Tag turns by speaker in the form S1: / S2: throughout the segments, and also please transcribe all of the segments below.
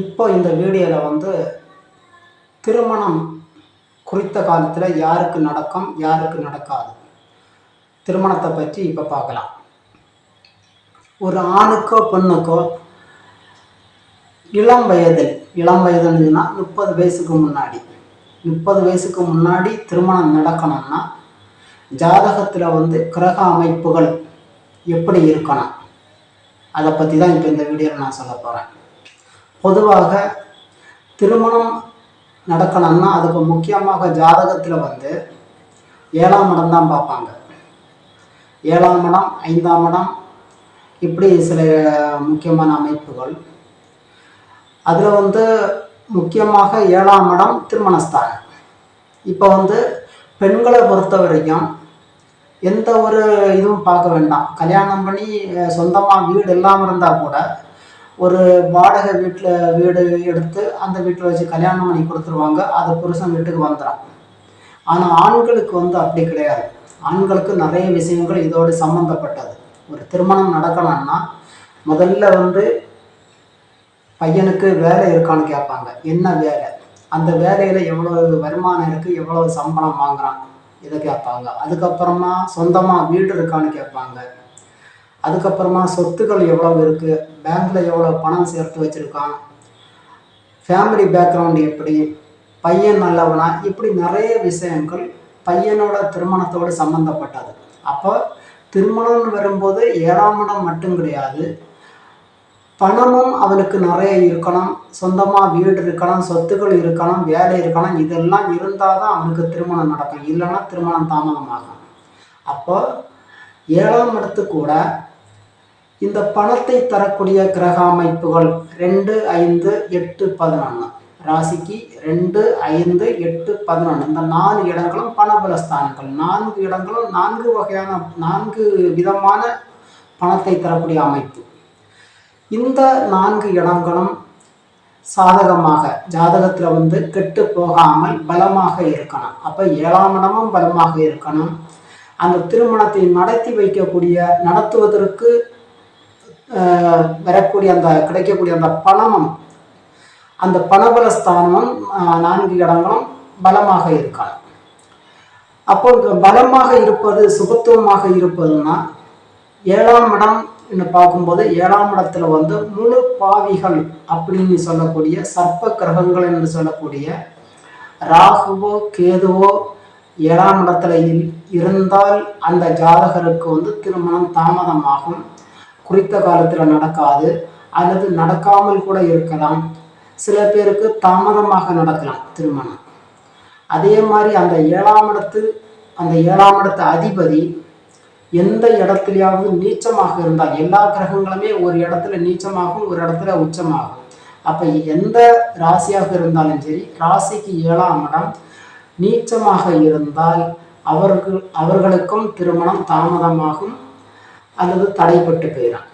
S1: இப்போ இந்த வீடியோவில் வந்து திருமணம் குறித்த காலத்தில் யாருக்கு நடக்கும் யாருக்கு நடக்காது. திருமணத்தை பற்றி இப்போ பார்க்கலாம். ஒரு ஆணுக்கோ பெண்ணுக்கோ இளம் வயதில் இளம் வயதுன்னா முப்பது வயசுக்கு முன்னாடி. முப்பது வயசுக்கு முன்னாடி திருமணம் நடக்கணும்னா ஜாதகத்தில் வந்து கிரக அமைப்புகள் எப்படி இருக்கணும்? அதை பற்றி தான் இப்போ இந்த வீடியோவில் நான் சொல்ல போகிறேன் பொதுவாக திருமணம் நடக்கணும்னா அதுக்கு முக்கியமாக ஜாதகத்தில் வந்து ஏழாம் இடம் தான் பார்ப்பாங்க. ஏழாம் இடம் ஐந்தாம் இடம் இப்படி சில முக்கியமான அமைப்புகள். அதில் வந்து முக்கியமாக ஏழாம் இடம் திருமணஸ்தானம். இப்போ வந்து பெண்களை பொறுத்த வரைக்கும் எந்த ஒரு இதுவும் பார்க்க வேண்டாம். கல்யாணம் பண்ணி சொந்தமாக வீடு இல்லாமல் இருந்தால் கூட ஒரு வாடகை வீட்டில் வீடு எடுத்து அந்த வீட்டில் வச்சு கல்யாணம் பண்ணி கொடுத்துருவாங்க. அது புருஷன் வீட்டுக்கு வந்துடும் ஆனால் ஆண்களுக்கு வந்து அப்படி கிடையாது. ஆண்களுக்கு நிறைய விஷயங்கள் இதோடு சம்மந்தப்பட்டது ஒரு திருமணம் நடக்கணும்னா முதல்ல வந்து பையனுக்கு வேலை இருக்கான்னு கேட்பாங்க. என்ன வேலை? அந்த வேலையில் எவ்வளோ வருமானம் இருக்குது எவ்வளோ சம்பளம் வாங்குறான்? இதை கேட்பாங்க. அதுக்கப்புறமா சொந்தமாக வீடு இருக்கான்னு கேட்பாங்க. அதுக்கப்புறமா சொத்துக்கள் எவ்வளோ இருக்குது பேங்க்கில் எவ்வளோ பணம் சேர்த்து வச்சுருக்கான்? ஃபேமிலி பேக்ரவுண்ட் எப்படி? பையன் நல்லவனா? இப்படி நிறைய விஷயங்கள் பையனோட திருமணத்தோடு சம்மந்தப்பட்டது அப்போ திருமணம்னு வரும்போது ஏழாம் இடம் மட்டும் கிடையாது. பணமும் அவனுக்கு நிறைய இருக்கணும். சொந்தமாக வீடு இருக்கணும் சொத்துக்கள் இருக்கணும் வேலை இருக்கணும். இதெல்லாம் இருந்தால் தான் அவனுக்கு திருமணம் நடக்கும். இல்லைன்னா திருமணம் தாமதமாகும். அப்போ ஏழாம் இடத்து கூட இந்த பணத்தை தரக்கூடிய கிரக அமைப்புகள் ரெண்டு ஐந்து எட்டு பதினொன்று ராசிக்கு ரெண்டு ஐந்து எட்டு பதினொன்று இந்த நாலு இடங்களும் பணபலஸ்தானங்கள் நான்கு இடங்களும் நான்கு வகையான நான்கு விதமான பணத்தை தரக்கூடிய அமைப்பு. இந்த நான்கு இடங்களும் சாதகமாக ஜாதகத்தில் வந்து கெட்டு போகாமல் பலமாக இருக்கணும். அப்போ ஏழாம் இடமும் பலமாக இருக்கணும். அந்த திருமணத்தை நடத்தி வைக்கக்கூடிய நடத்துவதற்கு வரக்கூடிய அந்த கிடைக்கக்கூடிய அந்த பணமும் அந்த பணபலஸ்தானமும் நான்கு இடங்களும் பலமாக இருக்கணும் அப்போ பலமாக இருப்பது சுபத்துவமாக இருப்பதுன்னா ஏழாம் இடம் என்று பார்க்கும்போது ஏழாம் இடத்துல வந்து முழு பாவிகள் அப்படின்னு சொல்லக்கூடிய சர்ப்ப கிரகங்கள் என்று சொல்லக்கூடிய ராகுவோ கேதுவோ ஏழாம் இடத்துல இருந்தால் அந்த ஜாதகருக்கு வந்து திருமணம் தாமதமாகும். குறித்த காலத்தில் நடக்காது அல்லது நடக்காமல் கூட இருக்கலாம். சில பேருக்கு தாமதமாக நடக்கலாம் திருமணம். அதே மாதிரி அந்த ஏழாம் இடத்து அந்த ஏழாம் இடத்து அதிபதி எந்த இடத்துலையாவது நீச்சமாக இருந்தால் எல்லா கிரகங்களுமே ஒரு இடத்துல நீச்சமாகும் ஒரு இடத்துல உச்சமாகும். அப்போ எந்த ராசியாக இருந்தாலும் சரி ராசிக்கு ஏழாம் இடம் நீச்சமாக இருந்தால் அவர்கள் அவர்களுக்கும் திருமணம் தாமதமாகும். அல்லது தடைப்பட்டு போயிடும்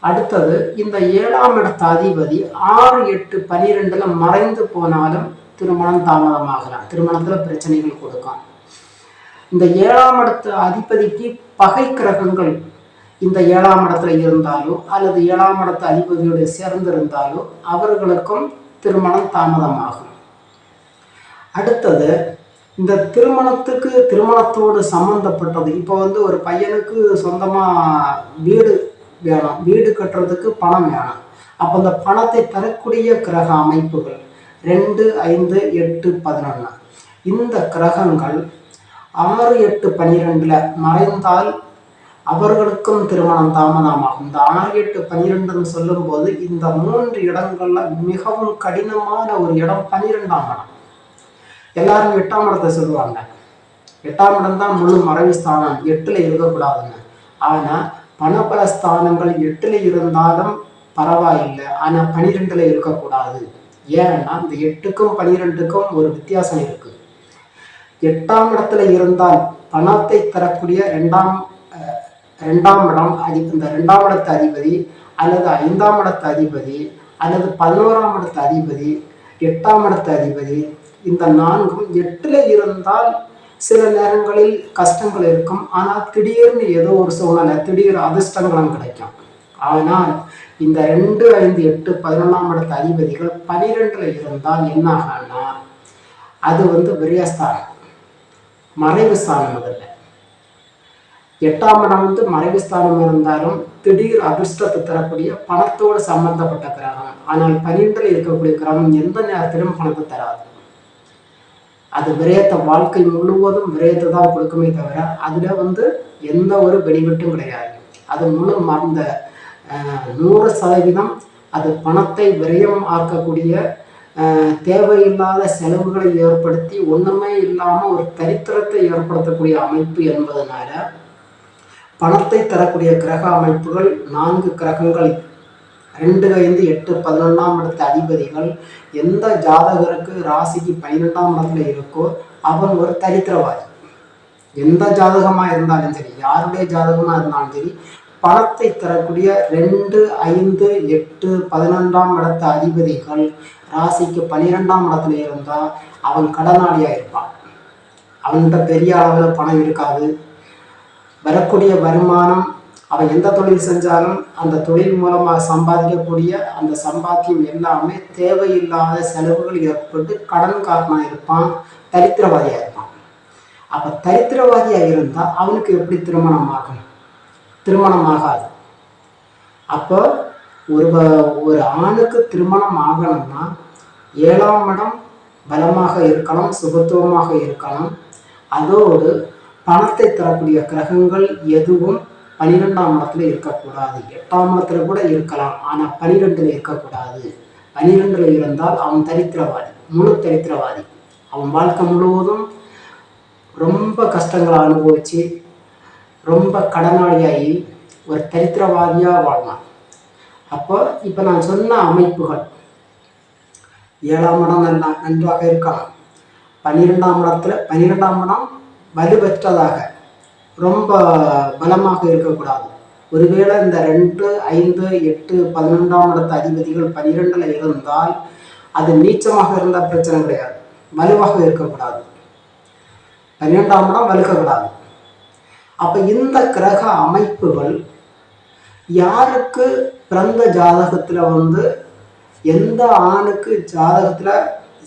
S1: அடுத்தது இந்த ஏழாம் இடத்த அதிபதி ஆறு எட்டு பனிரெண்டுல மறைந்து போனாலும் திருமணம் தாமதமாகலாம். திருமணத்துல பிரச்சனைகள் கொடுக்கும். இந்த ஏழாம் இடத்து அதிபதிக்கு பகை கிரகங்கள் இந்த ஏழாம் இடத்துல இருந்தாலோ அல்லது ஏழாம் இடத்து அதிபதியோடு சேர்ந்திருந்தாலோ அவர்களுக்கும் திருமணம் தாமதமாகும். அடுத்தது இந்த திருமணத்துக்கு திருமணத்தோடு சம்மந்தப்பட்டது இப்போ வந்து ஒரு பையனுக்கு சொந்தமாக வீடு வேணும். வீடு கட்டுறதுக்கு பணம் வேணும். அப்போ அந்த பணத்தை தரக்கூடிய கிரக அமைப்புகள் ரெண்டு ஐந்து எட்டு பதினொன்று இந்த கிரகங்கள் ஆறு எட்டு பன்னிரெண்டில் மறைந்தால் அவர்களுக்கும் திருமணம் தாமதமாகும். இந்த ஆறு எட்டு பன்னிரெண்டுன்னு சொல்லும்போது இந்த மூன்று இடங்களில் மிகவும் கடினமான ஒரு இடம் பன்னிரெண்டாம் இடம். எல்லாரும் எட்டாம் இடத்தை சொல்லுவாங்க. எட்டாம் இடம் தான் முழு மறைவு ஸ்தானம். எட்டுல இருக்கக்கூடாதுங்க. ஆனா பணபல ஸ்தானங்கள் எட்டுல இருந்தாலும் பரவாயில்லை. ஆனா பனிரெண்டுல இருக்கக்கூடாது. ஏன்னா இந்த எட்டுக்கும் பனிரெண்டுக்கும் ஒரு வித்தியாசம் இருக்கு. எட்டாம் இடத்துல இருந்தால் பணத்தை தரக்கூடிய ரெண்டாம் ரெண்டாம் இடம் அதி இந்த ரெண்டாம் இடத்து அதிபதி அல்லது ஐந்தாம் இடத்து அதிபதி அல்லது பதினோராம் இடத்து அதிபதி எட்டாம் இடத்து அதிபதி இந்த நான்கும் எட்டுல இருந்தால் சில நேரங்களில் கஷ்டங்கள் இருக்கும். ஆனால் திடீர்னு ஏதோ ஒரு சூழ்நிலை திடீர் அதிர்ஷ்டங்களும் கிடைக்கும். ஆனால் இந்த ரெண்டு ஐந்து எட்டு பதினொன்றாம் இடத்து அதிபதிகள் பனிரெண்டுல இருந்தால் என்ன ஆகும்னா அது வந்து விரயஸ்தானம். மறைவு ஸ்தானம் முதல்ல எட்டாம் இடம் வந்து மறைவு ஸ்தானம் இருந்தாலும் திடீர் அதிர்ஷ்டத்தை தரக்கூடிய பணத்தோடு சம்பந்தப்பட்ட கிரகம். ஆனால் பனிரெண்டில் இருக்கக்கூடிய கிரகம் எந்த நேரத்திலும் பணத்தை தராது. அது விரயத்தை வாழ்க்கை முழுவதும் விரயத்தை தான் கொடுக்குமே தவிர அதில் வந்து எந்த ஒரு பெனிஃபிட்டும் கிடையாது. அது முழு மறந்த நூறு சதவீதம் அது பணத்தை விரயம் ஆக்கக்கூடிய தேவையில்லாத செலவுகளை ஏற்படுத்தி ஒன்றுமே இல்லாமல் ஒரு தரித்திரத்தை ஏற்படுத்தக்கூடிய அமைப்பு என்பதனால பணத்தை தரக்கூடிய கிரக அமைப்புகள் நான்கு கிரகங்கள் ரெண்டு ஐந்து எட்டு பதினொன்றாம் இடத்து அதிபதிகள் எந்த ஜாதகருக்கு ராசிக்கு பன்னிரெண்டாம் இடத்துல இருக்கோ அவன் ஒரு தரித்திரவாதி. எந்த ஜாதகமாக இருந்தாலும் சரி யாருடைய ஜாதகமாக இருந்தாலும் சரி பணத்தை தரக்கூடிய ரெண்டு ஐந்து எட்டு பதினொன்றாம் இடத்து அதிபதிகள் ராசிக்கு பன்னிரெண்டாம் இடத்துல இருந்தால் அவன் கடனாளியாக இருப்பான். அவன்கிட்ட பெரிய அளவில் பணம் இருக்காது. வரக்கூடிய வருமானம் அவன் எந்த தொழில் செஞ்சாலும் அந்த தொழில் மூலமாக சம்பாதிக்கக்கூடிய அந்த சம்பாத்தியம் எல்லாமே தேவையில்லாத செலவுகள் ஏற்பட்டு கடன் காரணம் இருப்பான் தரித்திரவாதியாக இருப்பான். அப்போ தரித்திரவாதியாக இருந்தால் அவனுக்கு எப்படி திருமணம் ஆகும்? திருமணம் ஆகாது. அப்போ ஒரு ஒரு ஆணுக்கு திருமணம் ஆகணும்னா ஏழாம் இடம் பலமாக இருக்கலாம் சுபத்துவமாக இருக்கலாம். அதோடு பணத்தை தரக்கூடிய கிரகங்கள் எதுவும் பனிரெண்டாம் இடத்துல இருக்கக்கூடாது. எட்டாம் இடத்துல கூட இருக்கலாம். ஆனால் பனிரெண்டில் இருக்கக்கூடாது. பனிரெண்டில் இருந்தால் அவன் தரித்திரவாதி முழு தரித்திரவாதி. அவன் வாழ்க்கை முழுவதும் ரொம்ப கஷ்டங்களை அனுபவித்து ரொம்ப கடனாளியாகி ஒரு தரித்திரவாதியாக வாழ்வான் அப்போ இப்போ நான் சொன்ன அமைப்புகள் ஏழாம் இடம் நல்லா நன்றாக இருக்கலாம். பன்னிரெண்டாம் இடத்துல பன்னிரெண்டாம் இடம் வலுவற்றதாக ரொம்ப பலமாக இருக்கக்கூடாது. ஒருவேளை இந்த ரெண்டு ஐந்து எட்டு பதினொன்றாம் இடத்து அதிபதிகள் பன்னிரெண்டில் இருந்தால் அது நீச்சமாக இருந்தால் பிரச்சனை கிடையாது. வலுவாக இருக்கக்கூடாது. பன்னிரெண்டாம் இடம் வலுக்கக்கூடாது. அப்போ இந்த கிரக அமைப்புகள் யாருக்கு பிறந்த ஜாதகத்தில் வந்து எந்த ஆணுக்கு ஜாதகத்தில்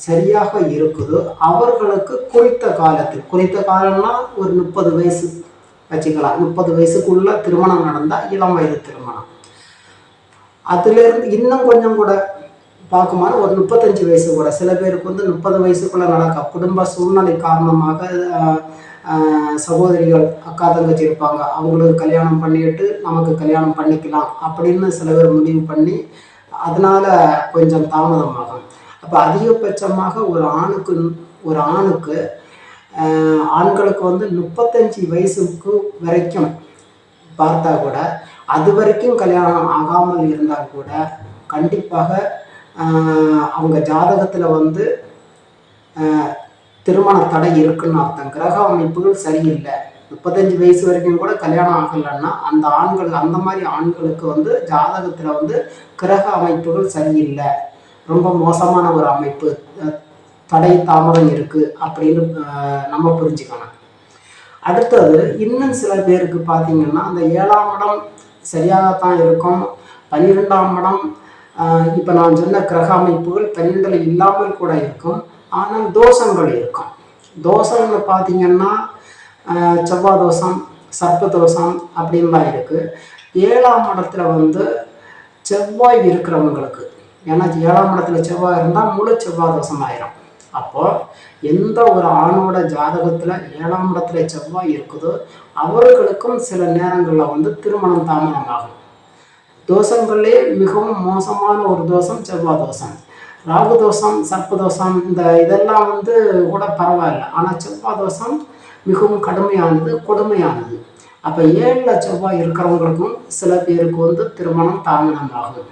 S1: சரியாக இருக்குதோ அவர்களுக்கு குறித்த காலத்தில் குறித்த காலம்னா ஒரு முப்பது வயசு. வச்சுக்கலாம் முப்பது வயசுக்குள்ள திருமணம் நடந்தால் இளம் வயது திருமணம். அதுலேருந்து இன்னும் கொஞ்சம் கூட பார்க்கும்போது ஒரு முப்பத்தஞ்சு வயசு கூட. சில பேருக்கு வந்து முப்பது வயசுக்குள்ளே நடக்க குடும்ப சூழ்நிலை காரணமாக சகோதரிகள் அக்கா தங்கச்சி இருப்பாங்க. அவங்களுக்கு கல்யாணம் பண்ணிட்டு நமக்கு கல்யாணம் பண்ணிக்கலாம் அப்படின்னு சில பேர் முடிவு பண்ணி அதனால் கொஞ்சம் தாமதமாகும். அப்போ அதிகபட்சமாக ஒரு ஆணுக்கு ஒரு ஆணுக்கு ஆண்களுக்கு வந்து முப்பத்தஞ்சு வயசுக்கு வரைக்கும் பார்த்தா கூட அது வரைக்கும் கல்யாணம் ஆகாமல் இருந்தால் கூட கண்டிப்பாக அவங்க ஜாதகத்தில் வந்து திருமண தடை இருக்குன்னு அர்த்தம். கிரக அமைப்புகள் சரியில்லை. முப்பத்தஞ்சு வயசு வரைக்கும் கூட கல்யாணம் ஆகலைன்னா அந்த ஆண்கள் அந்த மாதிரி ஆண்களுக்கு வந்து ஜாதகத்தில் வந்து கிரக அமைப்புகள் சரியில்லை. ரொம்ப மோசமான ஒரு அமைப்பு. தடை தாமதம் இருக்குது அப்படின்னு நம்ம புரிஞ்சுக்கணும். அடுத்தது இன்னும் சில பேருக்கு பார்த்தீங்கன்னா அந்த ஏழாம் இடம் சரியாகத்தான் இருக்கும். பன்னிரெண்டாம் இடம் இப்போ நான் சொன்ன கிரக அமைப்புகள் பன்னிரெண்டில் இல்லாமல் கூட இருக்கும். ஆனால் தோஷங்கள் இருக்கும். தோஷம்னு பார்த்தீங்கன்னா செவ்வாய் தோஷம் சர்ப்ப தோஷம் அப்படின்லாம் இருக்குது ஏழாம் இடத்துல வந்து செவ்வாய் இருக்கிறவங்களுக்கு ஏன்னா ஏழாம் இடத்துல செவ்வாய் இருந்தால் முழு செவ்வாய் தோஷம் ஆயிரும் அப்போ எந்த ஒரு ஆணோட ஜாதகத்தில் ஏழாம் இடத்துல செவ்வாய் இருக்குதோ அவர்களுக்கும் சில நேரங்களில் வந்து திருமணம் தாமதமாகும். தோஷங்களே மிகவும் மோசமான ஒரு தோஷம் செவ்வாய் தோஷம். ராகு தோஷம் சர்ப்ப தோஷம் இந்த இதெல்லாம் வந்து கூட பரவாயில்ல. ஆனால் செவ்வாய் தோஷம் மிகவும் கடுமையானது கொடுமையானது. அப்போ ஏழில் செவ்வாய் இருக்கிறவங்களுக்கும் சில பேருக்கு வந்து திருமணம் தாமதமாகும்.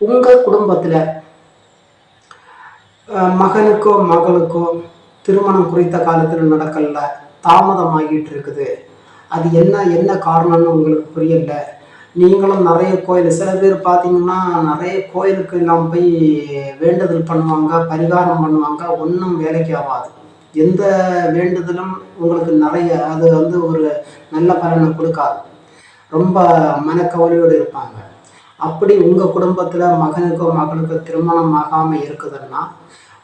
S1: உங்கள் குடும்பத்தில் மகனுக்கோ மகளுக்கோ திருமணம் குறித்த காலத்தில் நடக்கல தாமதமாகிட்டு இருக்குது அது என்ன என்ன காரணம்னு உங்களுக்கு புரியல? நீங்களும் நிறைய கோயில் சில பேர் பார்த்தீங்கன்னா நிறைய கோயிலுக்கு எல்லாம் போய் வேண்டுதல் பண்ணுவாங்க பரிகாரம் பண்ணுவாங்க ஒன்றும் வேலைக்கு ஆகாது. எந்த வேண்டுதலும் உங்களுக்கு நிறைய அது வந்து ஒரு நல்ல பலனை கொடுக்காது. ரொம்ப மனக்கவலையோடு இருப்பாங்க. அப்படி உங்கள் குடும்பத்தில் மகனுக்கோ மகளுக்கோ திருமணம் ஆகாமல் இருக்குதுன்னா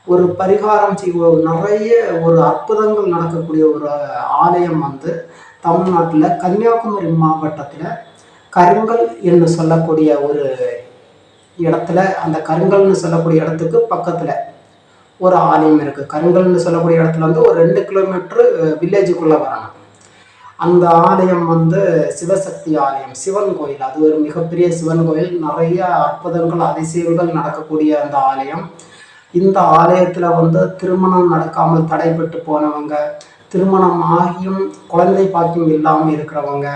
S1: ஒரு பரிகாரம் செய்வ நிறைய ஒரு அற்புதங்கள் நடக்கக்கூடிய ஒரு ஆலயம் வந்து தமிழ்நாட்டில் கன்னியாகுமரி மாவட்டத்தில் கருங்கல் என்று சொல்லக்கூடிய ஒரு இடத்துல அந்த கருங்கல்னு சொல்லக்கூடிய இடத்துக்கு பக்கத்தில் ஒரு ஆலயம் இருக்குது கருங்கல்னு சொல்லக்கூடிய இடத்துல வந்து ஒரு ரெண்டு கிலோமீட்ரு வில்லேஜுக்குள்ளே வரணும். அந்த ஆலயம் வந்து சிவசக்தி ஆலயம் சிவன் கோயில். அது ஒரு மிகப்பெரிய சிவன் கோயில். நிறைய அற்புதங்கள் அதிசயங்கள் நடக்கக்கூடிய அந்த ஆலயம். இந்த ஆலயத்தில் வந்து திருமணம் நடக்காமல் தடைப்பட்டு போனவங்க திருமணம் ஆகியும் குழந்தை பாக்கியம் இல்லாமல் இருக்கிறவங்க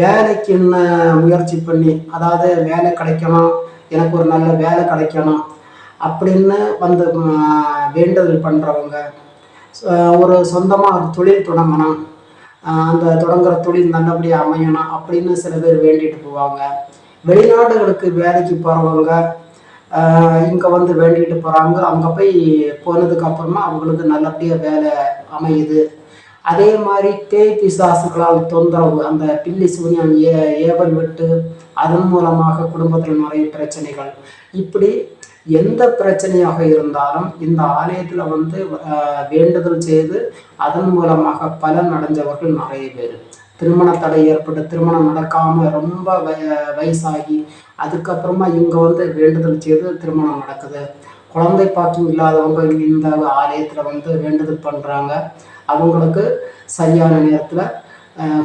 S1: வேலைக்குன்னு முயற்சி பண்ணி அதாவது வேலை கிடைக்கணும் எனக்கு ஒரு நல்ல வேலை கிடைக்கணும் அப்படின்னு வந்து வேண்டுதல் பண்ணுறவங்க ஒரு சொந்தமாக ஒரு தொழில் தொடங்கணும். அந்த தொடங்குற தொழில் நல்லபடியாக அமையணும் அப்படின்னு சில பேர் வேண்டிட்டு போவாங்க. வெளிநாடுகளுக்கு வேலைக்கு போகிறவங்க இங்கே வந்து வேண்டிகிட்டு போகிறாங்க அங்கே போய் போனதுக்கு அப்புறமா அவங்களுக்கு நல்லபடியாக வேலை அமையுது. அதே மாதிரி பேய் பிசாசுகளால் தொந்தரவு அந்த பில்லி சூன்யம் ஏ ஏவல் விட்டு அதன் மூலமாக குடும்பத்தில் நிறைய பிரச்சனைகள். இப்படி எந்த பிரச்சனையாக இருந்தாலும் இந்த ஆலயத்தில் வந்து வேண்டுதல் செய்து அதன் மூலமாக பலன் அடைஞ்சவர்கள் நிறைய பேர். திருமண தடை ஏற்பட்டு திருமணம் நடக்காமல் ரொம்ப வய வயசாகி அதுக்கப்புறமா இங்கே வந்து வேண்டுதல் செய்து திருமணம் நடக்குது. குழந்தை பாக்கியம் இல்லாதவங்க இந்த ஆலயத்தில் வந்து வேண்டுதல் பண்ணுறாங்க அவங்களுக்கு சரியான நேரத்தில்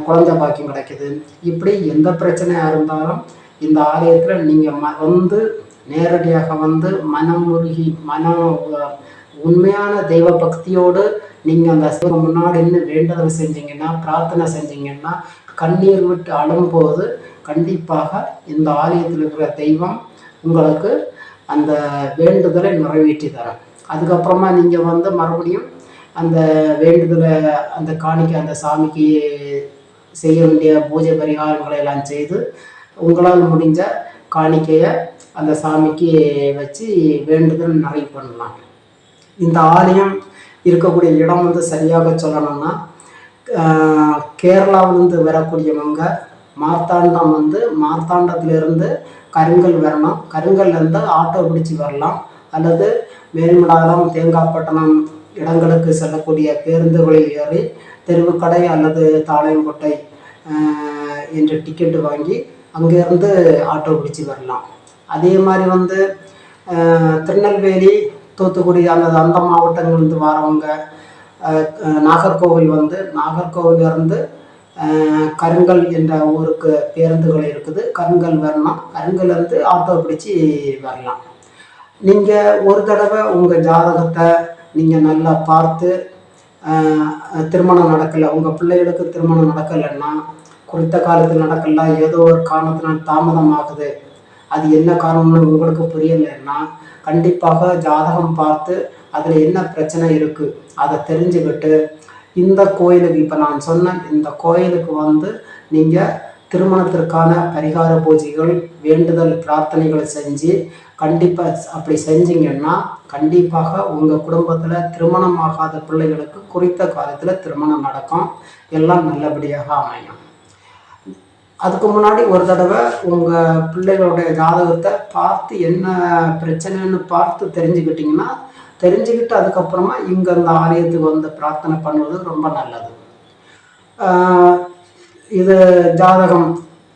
S1: குழந்தை பாக்கியம் கிடைக்குது. இப்படி எந்த பிரச்சனையாக இருந்தாலும் இந்த ஆலயத்தில் நீங்கள் ம வந்து நேரடியாக வந்து மனம் உருகி மனம் உண்மையான தெய்வ பக்தியோடு நீங்கள் அந்த சிவன் முன்னாடி நின்று வேண்டுதல் செஞ்சீங்கன்னா பிரார்த்தனை செஞ்சீங்கன்னா கண்ணீர் விட்டு அழும்போது கண்டிப்பாக இந்த ஆலயத்தில் இருக்கிற தெய்வம் உங்களுக்கு அந்த வேண்டுதலை நிறைவேற்றி தரும். அதுக்கப்புறமா நீங்கள் வந்து மறுபடியும் அந்த வேண்டுதலை அந்த காணிக்கை அந்த சாமிக்கு செய்ய வேண்டிய பூஜை பரிகாரங்களை எல்லாம் செய்து உங்களால் முடிஞ்ச காணிக்கையை அந்த சாமிக்கு வச்சு வேண்டுதல் நிறைவு பண்ணலாம். இந்த ஆலயம் இருக்கக்கூடிய இடம் வந்து சரியாக சொல்லணும்னா கேரளாவிலேருந்து வரக்கூடியவங்க மார்த்தாண்டம் வந்து மார்த்தாண்டத்திலிருந்து கருங்கல் வரணும். கருங்கல்லேருந்து ஆட்டோ பிடிச்சி வரலாம். அல்லது மேல்மடாலம் தேங்காய்பட்டணம் இடங்களுக்கு செல்லக்கூடிய பேருந்துகளில் ஏறி தெருவுக்கடை அல்லது தாளையங்கோட்டை என்ற டிக்கெட்டு வாங்கி அங்கேருந்து ஆட்டோ பிடிச்சி வரலாம். அதே மாதிரி வந்து திருநெல்வேலி தூத்துக்குடி அந்த அந்த மாவட்டங்கள்லேருந்து வரவங்க நாகர்கோவில் வந்து நாகர்கோவிலிருந்து கருங்கல் என்ற ஊருக்கு பேருந்துகள் இருக்குது. கருங்கல் வரலாம். கருங்கல்லேருந்து ஆட்டோ பிடிச்சி வரலாம். நீங்கள் ஒரு தடவை உங்கள் ஜாதகத்தை நீங்கள் நல்லா பார்த்து திருமணம் நடக்கலை உங்கள் பிள்ளைகளுக்கு திருமணம் நடக்கலைன்னா குறித்த காலத்தில் நடக்கல ஏதோ ஒரு காரணத்தினால் தாமதம் ஆகுது அது என்ன காரணம்னு உங்களுக்கு புரியலைன்னா கண்டிப்பாக ஜாதகம் பார்த்து அதில் என்ன பிரச்சனை இருக்குது அதை தெரிஞ்சுக்கிட்டு இந்த கோயிலுக்கு இப்போ நான் சொன்ன இந்த கோயிலுக்கு வந்து நீங்கள் திருமணத்திற்கான பரிகார பூஜைகள் வேண்டுதல் பிரார்த்தனைகளை செஞ்சு கண்டிப்பாக அப்படி செஞ்சீங்கன்னா கண்டிப்பாக உங்கள் குடும்பத்தில் திருமணம் ஆகாத பிள்ளைகளுக்கு குறித்த காலத்தில் திருமணம் நடக்கும். எல்லாம் நல்லபடியாக அமையும். அதுக்கு முன்னாடி ஒரு தடவை உங்கள் பிள்ளைகளுடைய ஜாதகத்தை பார்த்து என்ன பிரச்சனைன்னு பார்த்து தெரிஞ்சுக்கிட்டிங்கன்னா தெரிஞ்சுக்கிட்டு அதுக்கப்புறமா இங்கே அந்த ஆலயத்துக்கு வந்து பிரார்த்தனை பண்ணுவது ரொம்ப நல்லது. இது ஜாதகம்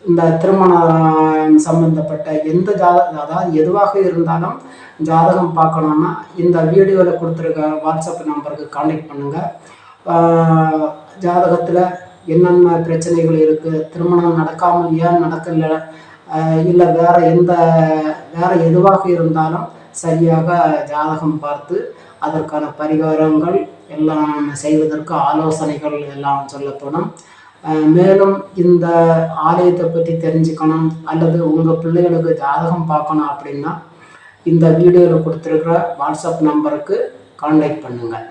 S1: இந்த திருமணம் சம்பந்தப்பட்ட எந்த ஜாதகம் அதாவது எதுவாக இருந்தாலும் ஜாதகம் பார்க்கணுன்னா இந்த வீடியோவில் கொடுத்துருக்க வாட்ஸ்அப் நம்பருக்கு கான்டெக்ட் பண்ணுங்கள் ஜாதகத்தில் என்னென்ன பிரச்சனைகள் இருக்குது திருமணம் நடக்காமல் ஏன் நடக்கலை? இல்லை வேறு எந்த வேறு எதுவாக இருந்தாலும் சரியாக ஜாதகம் பார்த்து அதற்கான பரிகாரங்கள் எல்லாம் செய்வதற்கு ஆலோசனைகள் எல்லாம் சொல்லப்படும். மேலும் இந்த ஆலயத்தை பற்றி தெரிஞ்சுக்கணும் அல்லது உங்கள் பிள்ளைகளுக்கு ஜாதகம் பார்க்கணும் அப்படின்னா இந்த வீடியோவில் கொடுத்துருக்குற வாட்ஸ்அப் நம்பருக்கு கான்டாக்ட் பண்ணுங்கள்